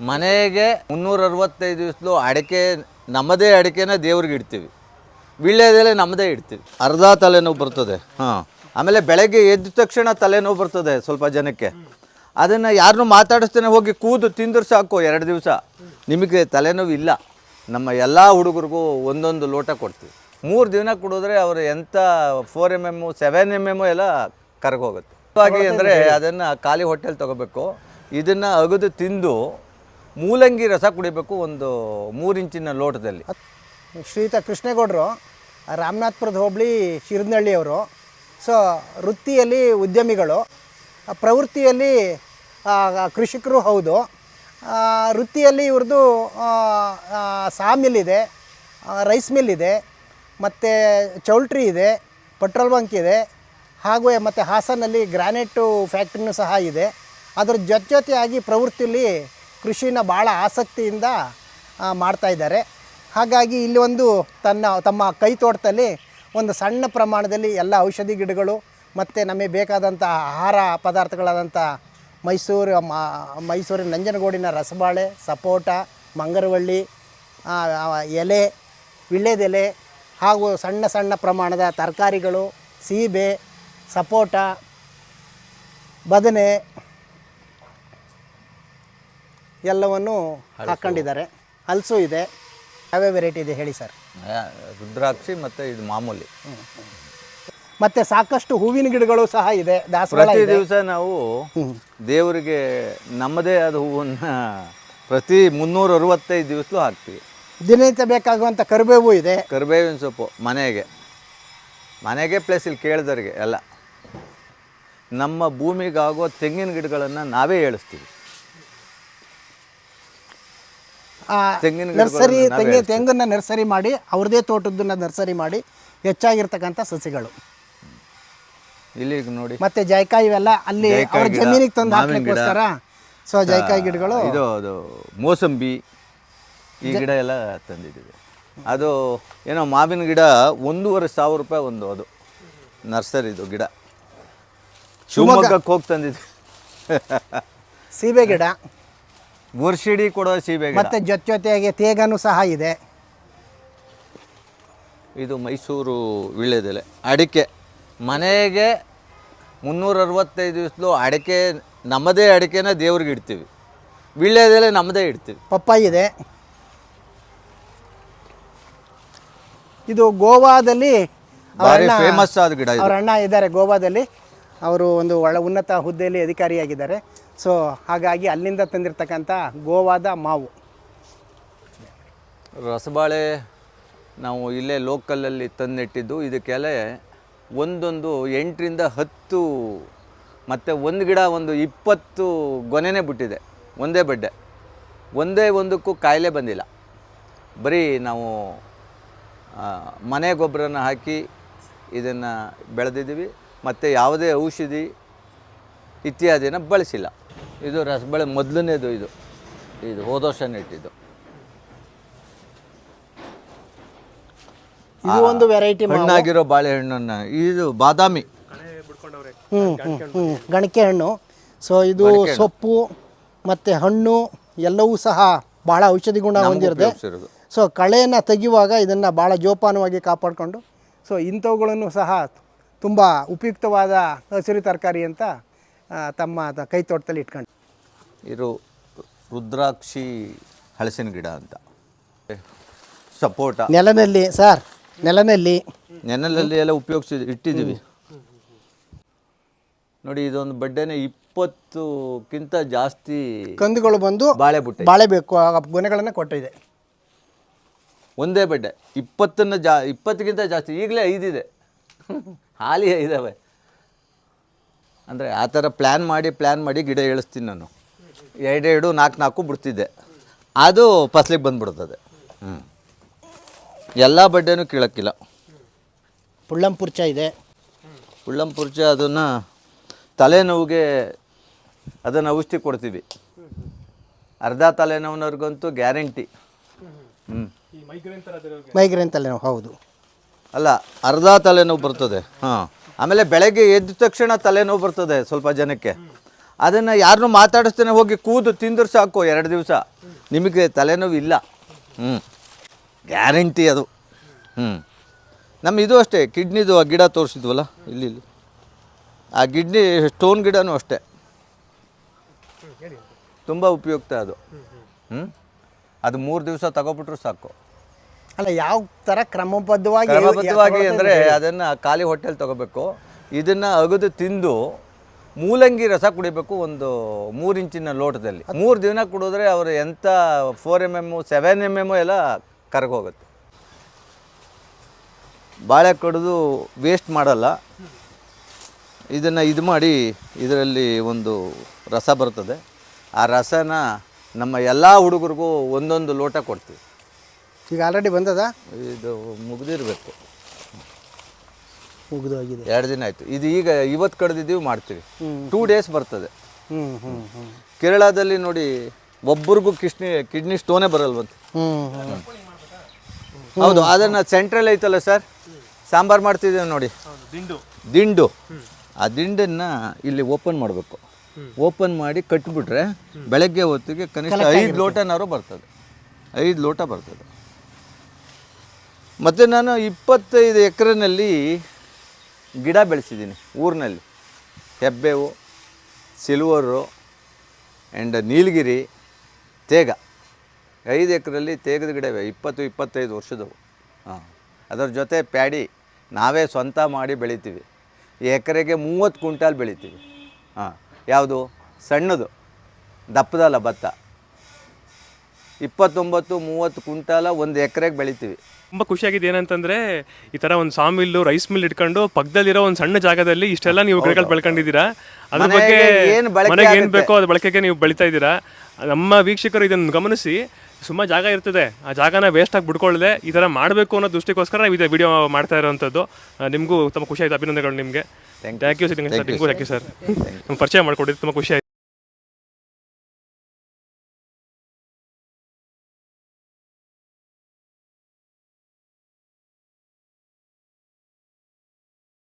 ಮನೆಗೆ ಮುನ್ನೂರ ಅರವತ್ತೈದು ದಿವಸಲು ಅಡಿಕೆ ನಮ್ಮದೇ ಅಡಿಕೆನ ದೇವ್ರಿಗೆ ಇಡ್ತೀವಿ. ವೀಳ್ಯದೆಲೆ ನಮ್ಮದೇ ಇಡ್ತೀವಿ. ಅರ್ಧ ತಲೆನೋವು ಬರ್ತದೆ. ಹಾಂ. ಆಮೇಲೆ ಬೆಳಗ್ಗೆ ಎದ್ದ ತಕ್ಷಣ ತಲೆನೋವು ಬರ್ತದೆ ಸ್ವಲ್ಪ ಜನಕ್ಕೆ. ಅದನ್ನು ಯಾರನ್ನೂ ಮಾತಾಡಿಸ್ತೇನೆ ಹೋಗಿ ಕೂದು ತಿಂದ್ರೆ ಸಾಕು ಎರಡು ದಿವಸ. ನಿಮಗೆ ತಲೆನೋವು ಇಲ್ಲ. ನಮ್ಮ ಎಲ್ಲ ಹುಡುಗರಿಗೂ ಒಂದೊಂದು ಲೋಟ ಕೊಡ್ತೀವಿ. ಮೂರು ದಿನ ಕುಡಿದ್ರೆ ಅವರು ಎಂಥ four M M seven M M ಎಲ್ಲ ಕರ್ಗೋಗುತ್ತೆ. ಹಾಗೆ ಅಂದರೆ ಅದನ್ನು ಖಾಲಿ ಹೋಟೆಲ್ ತಗೋಬೇಕು. ಇದನ್ನು ಅಗದು ತಿಂದು ಮೂಲಂಗಿ ರಸ ಕುಡಿಬೇಕು ಒಂದು ಮೂರು ಇಂಚಿನ ಲೋಟದಲ್ಲಿ. ಶ್ರೀಯುತ ಕೃಷ್ಣೇಗೌಡರು ರಾಮನಾಥ್ಪುರದ ಹೋಬಳಿ ಶಿರದನಹಳ್ಳಿಯವರು, ಸೊ ವೃತ್ತಿಯಲ್ಲಿ ಉದ್ಯಮಿಗಳು, ಪ್ರವೃತ್ತಿಯಲ್ಲಿ ಕೃಷಿಕರು ಹೌದು. ವೃತ್ತಿಯಲ್ಲಿ ಇವ್ರದ್ದು ಸಾ ಮಿಲ್ ಇದೆ ರೈಸ್ ಮಿಲ್ ಇದೆ, ಮತ್ತು ಚೌಲ್ಟ್ರಿ ಇದೆ, ಪೆಟ್ರೋಲ್ ಬಂಕ್ ಇದೆ, ಹಾಗೂ ಮತ್ತು ಹಾಸನಲ್ಲಿ ಗ್ರಾನೈಟು ಫ್ಯಾಕ್ಟ್ರಿನೂ ಸಹ ಇದೆ. ಅದರ ಜೊತೆ ಜೊತೆಯಾಗಿ ಪ್ರವೃತ್ತಿಯಲ್ಲಿ ಕೃಷಿನ ಭಾಳ ಆಸಕ್ತಿಯಿಂದ ಮಾಡ್ತಾಯಿದ್ದಾರೆ ಹಾಗಾಗಿ ಇಲ್ಲಿ ಒಂದು ತನ್ನ, ತಮ್ಮ ಕೈ ತೋಟದಲ್ಲಿ ಒಂದು ಸಣ್ಣ ಪ್ರಮಾಣದಲ್ಲಿ ಎಲ್ಲ ಔಷಧಿ ಗಿಡಗಳು ಮತ್ತು ನಮಗೆ ಬೇಕಾದಂಥ ಆಹಾರ ಪದಾರ್ಥಗಳಾದಂಥ ಮೈಸೂರು ಮೈಸೂರಿನ ನಂಜನಗೂಡಿನ ರಸಬಾಳೆ, ಸಪೋಟ, ಮಂಗರವಳ್ಳಿ ಎಲೆ ವಿಳ್ಳೆದೆಲೆ ಹಾಗೂ ಸಣ್ಣ ಸಣ್ಣ ಪ್ರಮಾಣದ ತರಕಾರಿಗಳು, ಸೀಬೆ, ಸಪೋಟ, ಬದನೆ ಎಲ್ಲವನ್ನು ಹಾಕೊಂಡಿದ್ದಾರೆ. ಹಲಸು ಇದೆ. ಯಾವ್ಯಾವ ವೆರೈಟಿ ಇದೆ ಹೇಳಿ ಸರ್? ರುದ್ರಾಕ್ಷಿ ಮತ್ತು ಇದು ಮಾಮೂಲಿ. ಮತ್ತೆ ಸಾಕಷ್ಟು ಹೂವಿನ ಗಿಡಗಳು ಸಹ ಇದೆ. ದಾಸವಾಳ ಪ್ರತಿ ಇದೆ. ದಿವಸ ನಾವು ದೇವರಿಗೆ ನಮ್ಮದೇ ಆದ ಹೂವನ್ನು ಪ್ರತಿ ಮುನ್ನೂರ ಅರವತ್ತೈದು ದಿವಸಲೂ ಹಾಕ್ತೀವಿ. ದಿನನಿತ್ಯ ಬೇಕಾಗುವಂಥ ಕರಿಬೇವು ಇದೆ. ಕರಿಬೇವಿನ ಸೊಪ್ಪು ಮನೆಗೆ. ಮನೆಗೆ ಪ್ಲಸ್ ಇಲ್ಲಿ ಕೇಳಿದವರಿಗೆ ಎಲ್ಲ. ನಮ್ಮ ಭೂಮಿಗಾಗೋ ತೆಂಗಿನ ಗಿಡಗಳನ್ನು ನಾವೇ ಏಳಿಸ್ತೀವಿ ಆ, ತೆಂಗಿನ ನರ್ಸರಿ ತೆಂಗಿನ ತೆಂಗಿ ತೆಂಗನ್ನ ನರ್ಸರಿ ಮಾಡಿ ಅವ್ರದೇ ತೋಟದನ್ನ ನರ್ಸರಿ ಮಾಡಿ ಹೆಚ್ಚಾಗಿರ್ತಕ್ಕಂಥ ಸಸಿಗಳು. ಇಲ್ಲಿ ನೋಡಿ. ಮತ್ತೆ ಜಾಯ್ಕಾಯಿ ಇವೆಲ್ಲ ಅಲ್ಲಿ ಅವ್ರ ಜಮೀನಿಗೆ ತಂದು. ಹಾಕ್ಲಿಕ್ಕೋಸ್ಕರ ಸೊ ಜಾಯ್ಕಾಯಿ ಗಿಡಗಳು ಇದು ಅದು ಮೋಸಂಬಿ ಈ ಗಿಡ ಎಲ್ಲ ತಂದಿದ್ದೀವಿ. ಅದು ಏನೋ ಮಾವಿನ ಗಿಡ ಒಂದೂವರೆ ಸಾವಿರ ರೂಪಾಯಿ ಒಂದು ಅದು ನರ್ಸರಿ ಇದು ಗಿಡ ಶಿವಮೊಗ್ಗಕ್ಕೆ ಹೋಗಿ ತಂದಿದ್ವಿ. ಸೀಬೆ ಗಿಡ. ವರ್ಷಿಡಿ ಕೊಡೋ ಸೀಬೆ ಗಿಡ. ಮತ್ತೆ ಜೊತೆ ಜೊತೆಯಾಗಿ ತೇಗನು ಸಹ ಇದೆ. ಇದು ಮೈಸೂರು ವೀಳ್ಯದೆಲೆ. ಅಡಿಕೆ. ಮನೆಗೆ ಮುನ್ನೂರ ಅರವತ್ತೈದು ದಿವಸಲು ಅಡಿಕೆ ನಮ್ಮದೇ ಅಡಿಕೆನ ದೇವ್ರಿಗೆ ಇಡ್ತೀವಿ. ವೀಳ್ಯದೆಲೆ ನಮ್ಮದೇ ಇಡ್ತೀವಿ. ಪಪ್ಪಾಯಿ ಇದೆ. ಇದು ಗೋವಾದಲ್ಲಿ ಅವ್ರ ಭಾರಿ ಅಣ್ಣ- ಫೇಮಸ್ ಆದ ಗಿಡ ಇದು. ಅವ್ರ ಅಣ್ಣ ಇದ್ದಾರೆ ಗೋವಾದಲ್ಲಿ. ಅವರು ಒಂದು ಒಳ್ಳೆ ಉನ್ನತ ಹುದ್ದೆಯಲ್ಲಿ ಅಧಿಕಾರಿಯಾಗಿದ್ದಾರೆ. ಸೊ ಹಾಗಾಗಿ ಅಲ್ಲಿಂದ ತಂದಿರತಕ್ಕಂಥ ಗೋವಾದ ಮಾವು. ರಸಬಾಳೆ ನಾವು ಇಲ್ಲೇ ಲೋಕಲಲ್ಲಿ ತಂದಿಟ್ಟಿದ್ದು. ಇದಕ್ಕೆಲೆ ಒಂದೊಂದು ಎಂಟರಿಂದ ಹತ್ತು ಮತ್ತು ಒಂದು ಗಿಡ ಒಂದು ಇಪ್ಪತ್ತು ಗೊನೆನೇ ಬಿಟ್ಟಿದೆ. ಒಂದೇ ಬಡ್ಡೆ. ಒಂದೇ ಒಂದಕ್ಕೂ ಕಾಯಿಲೆ ಬಂದಿಲ್ಲ. ಬರೀ ನಾವು ಮನೆ ಗೊಬ್ಬರನ ಹಾಕಿ ಇದನ್ನು ಬೆಳೆದಿದ್ದೀವಿ. ಮತ್ತು ಯಾವುದೇ ಔಷಧಿ ಇತ್ಯಾದಿನ ಬಳಸಿಲ್ಲ. ಇದು ರಸಬಾಳೆ ಮೊದಲನೇದು ಇದು. ಇದು ಹೋದ ವರ್ಷ ನೆಟ್ಟಿದ್ದು ಇದು ಒಂದು ವೆರೈಟಿ ಹಣ್ಣಾಗಿರೋ ಬಾಳೆಹಣ್ಣನ್ನ ಇದು ಬಾದಾಮಿ. ಹ್ಞೂ ಗಣಕೆ ಹಣ್ಣು ಸೊ ಇದು ಸೊಪ್ಪು ಮತ್ತೆ ಹಣ್ಣು ಎಲ್ಲವೂ ಸಹ ಭಾಳ ಔಷಧಿ ಗುಣ ಹೊಂದಿರುತ್ತೆ. ಸೊ ಕಳೆಯನ್ನು ತೆಗೆಯುವಾಗ ಇದನ್ನು ಭಾಳ ಜೋಪಾನವಾಗಿ ಕಾಪಾಡಿಕೊಂಡು ಸೊ ಇಂಥವುಗಳನ್ನು ಸಹ ತುಂಬ ಉಪಯುಕ್ತವಾದ ಹಸಿರು ತರಕಾರಿ ಅಂತ ತಮ್ಮ ಕೈ ತೋಟದಲ್ಲಿ ಇಟ್ಕೊಂಡು. ಇದು ರುದ್ರಾಕ್ಷಿ ಹಲಸಿನ ಗಿಡ ಅಂತ. ಸಪೋಟ. ನೆಲನಲ್ಲಿ ಸರ್ ನೆಲನಲ್ಲಿ ನೆಲನಲ್ಲಿ ಎಲ್ಲ ಉಪಯೋಗಿಸಿ ಇಟ್ಟಿದ್ದೀವಿ. ನೋಡಿ ಇದೊಂದು ಬಡ್ಡೆನೆ ಇಪ್ಪತ್ತಕ್ಕಿಂತ ಜಾಸ್ತಿ ಕಂದುಗಳು ಬಂದು ಬಾಳೆ ಬುಟ್ಟೆ. ಬಾಳೆ ಬೇಕು ಆ ಗೊನೆಗಳನ್ನು ಕೊಟ್ಟಿದೆ. ಒಂದೇ ಬಡ್ಡೆ. ಇಪ್ಪತ್ತನ್ನು ಜಾ ಇಪ್ಪತ್ತಕ್ಕಿಂತ ಜಾಸ್ತಿ ಈಗಲೇ ಐದಿದೆ. ಹಾಲಿ ಇದ್ದಾವೆ ಅಂದರೆ ಆ ಥರ ಪ್ಲ್ಯಾನ್ ಮಾಡಿ ಪ್ಲ್ಯಾನ್ ಮಾಡಿ ಗಿಡ ಏಳಿಸ್ತೀನಿ ನಾನು. ಎರಡೆರಡು ನಾಲ್ಕು ನಾಲ್ಕು ಬಿಡ್ತಿದ್ದೆ. ಅದು ಫಸ್ಲಿಗೆ ಬಂದುಬಿಡ್ತದೆ. ಹ್ಞೂ ಎಲ್ಲ ಬಡ್ಡೆನೂ ಕೀಳಕ್ಕಿಲ್ಲ. ಪುಳ್ಳಂಪುರ್ಚ ಇದೆ. ಪುಳ್ಳಂಪುರ್ಚ ಅದನ್ನು ತಲೆನೋವಿಗೆ ಅದನ್ನು ಔಷಧಿ ಕೊಡ್ತೀವಿ. ಅರ್ಧ ತಲೆನೋವಿನವ್ರಿಗಂತೂ ಗ್ಯಾರಂಟಿ. ಹ್ಞೂ ಮೈಗ್ರೇನ್ ತಲೆನೋವು ಹೌದು. ಅಲ್ಲ ಅರ್ಧ ತಲೆನೋವು ಬರ್ತದೆ. ಹಾಂ. ಆಮೇಲೆ ಬೆಳಗ್ಗೆ ಎದ್ದ ತಕ್ಷಣ ತಲೆನೋವು ಬರ್ತದೆ ಸ್ವಲ್ಪ ಜನಕ್ಕೆ. ಅದನ್ನು ಯಾರನ್ನೂ ಮಾತಾಡಿಸ್ತೇನೆ ಹೋಗಿ ಕೂದು ತಿಂದ್ರೆ ಸಾಕು ಎರಡು ದಿವಸ. ನಿಮಗೆ ತಲೆನೋವು ಇಲ್ಲ. ಹ್ಞೂ ಗ್ಯಾರಂಟಿ ಅದು. ಹ್ಞೂ ನಮ್ಮ ಇದು ಅಷ್ಟೇ, ಕಿಡ್ನಿದು ಆ ಗಿಡ ತೋರಿಸಿದ್ವಲ್ಲ, ಇಲ್ಲಿ ಇಲ್ಲಿ. ಆ ಕಿಡ್ನಿ ಸ್ಟೋನ್ ಗಿಡನೂ ಅಷ್ಟೇ. ತುಂಬ ಉಪಯುಕ್ತ ಅದು. ಹ್ಞೂ ಅದು ಮೂರು ದಿವಸ ತಗೊಬಿಟ್ರು ಸಾಕು. ಅಲ್ಲ ಯಾವ ಥರ ಕ್ರಮಬದ್ಧವಾಗಿ ಕ್ರಮಬದ್ಧವಾಗಿ ಅಂದರೆ ಅದನ್ನು ಖಾಲಿ ಹೋಟೆಲ್ ತಗೋಬೇಕು. ಇದನ್ನು ಅಗದು ತಿಂದು ಮೂಲಂಗಿ ರಸ ಕುಡಿಬೇಕು ಒಂದು ಮೂರು ಇಂಚಿನ ಲೋಟದಲ್ಲಿ. ಮೂರು ದಿನ ಕುಡಿದ್ರೆ ಅವರು ಎಂಥ four M M seven M M ಎಲ್ಲ ಕರಗೋಗುತ್ತೆ ಬಾಳೆ ಕಡಿದು ವೇಸ್ಟ್ ಮಾಡಲ್ಲ. ಇದನ್ನು ಇದು ಮಾಡಿ ಇದರಲ್ಲಿ ಒಂದು ರಸ ಬರ್ತದೆ. ಆ ರಸನ ನಮ್ಮ ಎಲ್ಲ ಹುಡುಗರಿಗೂ ಒಂದೊಂದು ಲೋಟ ಕೊಡ್ತೀವಿ. ಈಗ ಆಲ್ರೆಡಿ ಬಂದದ? ಇದು ಮುಗ್ದಿರಬೇಕು. ಮುಗಿದೋಗಿದೆ ಎರಡು ದಿನ ಆಯಿತು. ಇದು ಈಗ ಇವತ್ತು ಕಡ್ದಿದ್ದೀವಿ ಮಾಡ್ತೀವಿ. ಟೂ ಡೇಸ್ ಬರ್ತದೆ. ಹ್ಞೂ ಹ್ಞೂ ಹ್ಞೂ ಕೇರಳದಲ್ಲಿ ನೋಡಿ ಒಬ್ಬರಿಗೂ ಕಿಡ್ನಿ ಕಿಡ್ನಿ ಸ್ಟೋನೇ ಬರಲ್ವಂತೆ. ಹೌದು ಅದನ್ನು ಸೆಂಟ್ರಲ್ ಐತಲ್ಲ ಸರ್ ಸಾಂಬಾರು ಮಾಡ್ತಿದ್ದೇವೆ ನೋಡಿ. ದಿಂಡು. ದಿಂಡು. ಆ ದಿಂಡನ್ನು ಇಲ್ಲಿ ಓಪನ್ ಮಾಡಬೇಕು. ಓಪನ್ ಮಾಡಿ ಕಟ್ಬಿಟ್ರೆ ಬೆಳಗ್ಗೆ ಹೊತ್ತಿಗೆ ಕನಿಷ್ಠ ಐದು ಲೋಟನಾರು ಬರ್ತದೆ. ಐದು ಲೋಟ ಬರ್ತದೆ. ಮತ್ತು ನಾನು ಇಪ್ಪತ್ತೈದು ಎಕರೆನಲ್ಲಿ ಗಿಡ ಬೆಳೆಸಿದ್ದೀನಿ ಊರಿನಲ್ಲಿ. ಹೆಬ್ಬೇವು, ಸಿಲ್ವರು ಆ್ಯಂಡ್ ನೀಲಗಿರಿ, ತೇಗ. ಐದು ಎಕರೆಯಲ್ಲಿ ತೇಗದ ಗಿಡ ಇವೆ ಇಪ್ಪತ್ತು, ಇಪ್ಪತ್ತೈದು ವರ್ಷದವು. ಹಾಂ. ಅದರ ಜೊತೆ ಪ್ಯಾಡಿ ನಾವೇ ಸ್ವಂತ ಮಾಡಿ ಬೆಳಿತೀವಿ. ಎಕರೆಗೆ ಮೂವತ್ತು ಕ್ವಿಂಟಾಲ್ ಬೆಳಿತೀವಿ. ಹಾಂ. ಯಾವುದು? ಸಣ್ಣದು. ದಪ್ಪದಲ್ಲ ಭತ್ತ. ಇಪ್ಪತ್ತೊಂಬತ್ತು ಮೂವತ್ತು ಕ್ವಿಂಟಾಲ ಒಂದು ಎಕರೆಗೆ ಬೆಳಿತೀವಿ. ತುಂಬ ಖುಷಿಯಾಗಿದೆ ಏನಂತಂದ್ರೆ ಈ ತರ ಒಂದು ಮಿಲ್ ರೈಸ್ ಮಿಲ್ ಇಟ್ಕೊಂಡು ಪಕ್ಕದಲ್ಲಿರೋ ಒಂದು ಸಣ್ಣ ಜಾಗದಲ್ಲಿ ಇಷ್ಟೆಲ್ಲ ನೀವು ಗಿಡಗಳು ಬೆಳ್ಕೊಂಡಿದ್ದೀರಾ? ಅದ್ರ ಬಗ್ಗೆ ಮನೆಗೆ ಏನ್ ಬಳಕೆ ಮನೆಗೆ ಏನು ಬೇಕೋ ಅದ್ರ ಬಳಕೆಗೆ ನೀವು ಬೆಳಿತಾ ಇದ್ದೀರಾ? ನಮ್ಮ ವೀಕ್ಷಕರು ಇದನ್ನು ಗಮನಿಸಿ ಸುಮಾರು ಜಾಗ ಇರ್ತದೆ. ಆ ಜಾಗನ ವೇಸ್ಟ್ ಆಗಿ ಬಿಡ್ಕೊಳ್ಳದೆ ಈ ಥರ ಮಾಡಬೇಕು ಅನ್ನೋ ದೃಷ್ಟಿಗೋಸ್ಕರ ನಾವು ಇದೇ ವಿಡಿಯೋ ಮಾಡ್ತಾ ಇರೋವಂಥದ್ದು ನಿಮಗೂ ತುಂಬ ಖುಷಿ ಆಯ್ತು ಅಭಿನಂದನೆಗಳು ನಿಮಗೆ. Thank you thank you sir ನಮ್ಮ ಪರಿಚಯ ಮಾಡ್ಕೊಡಿ ತುಂಬ ಖುಷಿ ಆಯ್ತು.